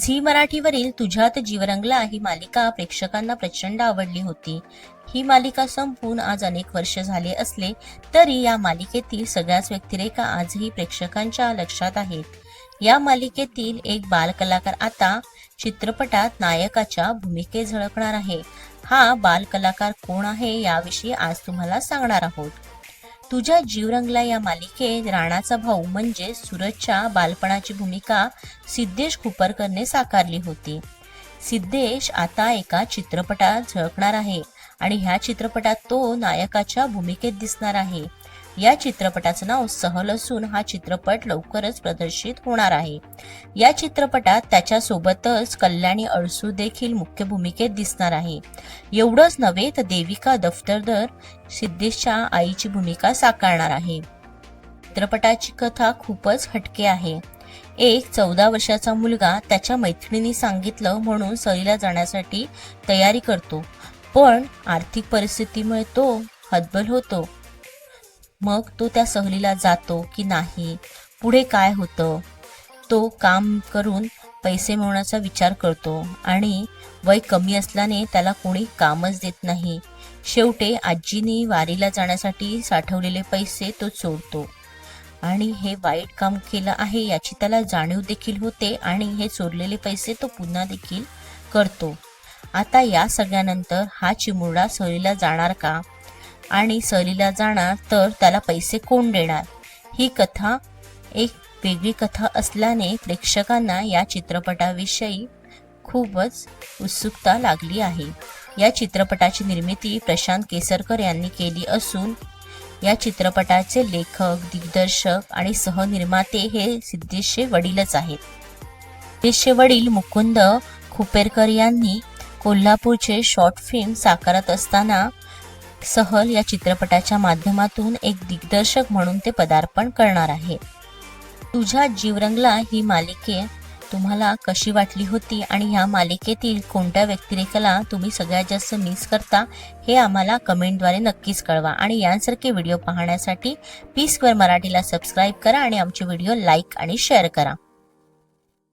Zee मराठीवरील तुझ्यात जीवरंगला ही मालिका प्रेक्षकांना प्रचंड आवडली होती. ही मालिका संपून आज अनेक वर्ष झाले असले तरी या मालिकेतील सगळ्याच व्यक्तिरेखा आजही प्रेक्षकांच्या लक्षात आहेत. या मालिकेतील एक बालकलाकार आता चित्रपटात नायकाच्या भूमिकेत झळकणार आहे. हा बालकलाकार कोण आहे याविषयी आज तुम्हाला सांगणार आहोत. तुझ्या जीवरंगला या मालिकेत राणाचा भाऊ म्हणजे सूरजच्या बालपणाची भूमिका सिद्धेश खुपरकरने साकारली होती. सिद्धेश आता एका चित्रपटात झळकणार आहे आणि ह्या चित्रपटात तो नायकाच्या भूमिकेत दिसणार आहे. या चित्रपटाचं नाव सहल असून हा चित्रपट लवकरच प्रदर्शित होणार आहे. या चित्रपटात त्याच्यासोबतच कल्याणी अळसू देखील मुख्य भूमिकेत दिसणार आहे. एवढंच नव्हे तर देविका दफ्तरदर सिद्धेशच्या आईची भूमिका साकारणार आहे. चित्रपटाची कथा खूपच हटके आहे. एक चौदा वर्षाचा मुलगा त्याच्या मैत्रिणीने सांगितलं म्हणून सहलीला जाण्यासाठी तयारी करतो. पण आर्थिक परिस्थितीमुळे तो हतबल होतो. मग तो त्या सहलीला जातो की नाही? पुढे काय होतं? तो काम करून पैसे मिळवण्याचा विचार करतो आणि वय कमी असल्याने त्याला कोणी कामच देत नाही. शेवटे आजीने वारीला जाण्यासाठी साठवलेले पैसे तो चोरतो. आणि हे वाईट काम केलं आहे याची त्याला जाणीव देखील होते आणि हे चोरलेले पैसे तो पुन्हा देखील करतो. आता या सगळ्यानंतर हा चिमुरडा सहलीला जाणार का? आणि सहलीला जाणार तर त्याला पैसे कोण देणार? ही कथा एक वेगळी कथा असल्याने प्रेक्षकांना या चित्रपटाविषयी खूपच उत्सुकता लागली आहे. या चित्रपटाची निर्मिती प्रशांत केसरकर यांनी केली असून या चित्रपटाचे लेखक दिग्दर्शक आणि सहनिर्माते हे सिद्धेशचे वडीलच आहेत. सिद्धेशचे वडील मुकुंद खुपेरकर यांनी कोल्हापूरचे शॉर्ट फिल्म साकारत असताना सहल या चित्रपटाच्या माध्यमातून एक दिग्दर्शक म्हणून ते पदार्पण करणार आहे. तुझ्या जीवरंगला ही मालिके तुम्हाला कशी वाटली होती आणि ह्या मालिकेतील कोणत्या व्यक्तिरेखाला तुम्ही सगळ्यात जास्त मिस करता हे आम्हाला कमेंटद्वारे नक्कीच कळवा. आणि यांसारखे व्हिडिओ पाहण्यासाठी पी स्क्वेअर मराठीला सबस्क्राईब करा आणि आमचे व्हिडिओ लाईक आणि शेअर करा.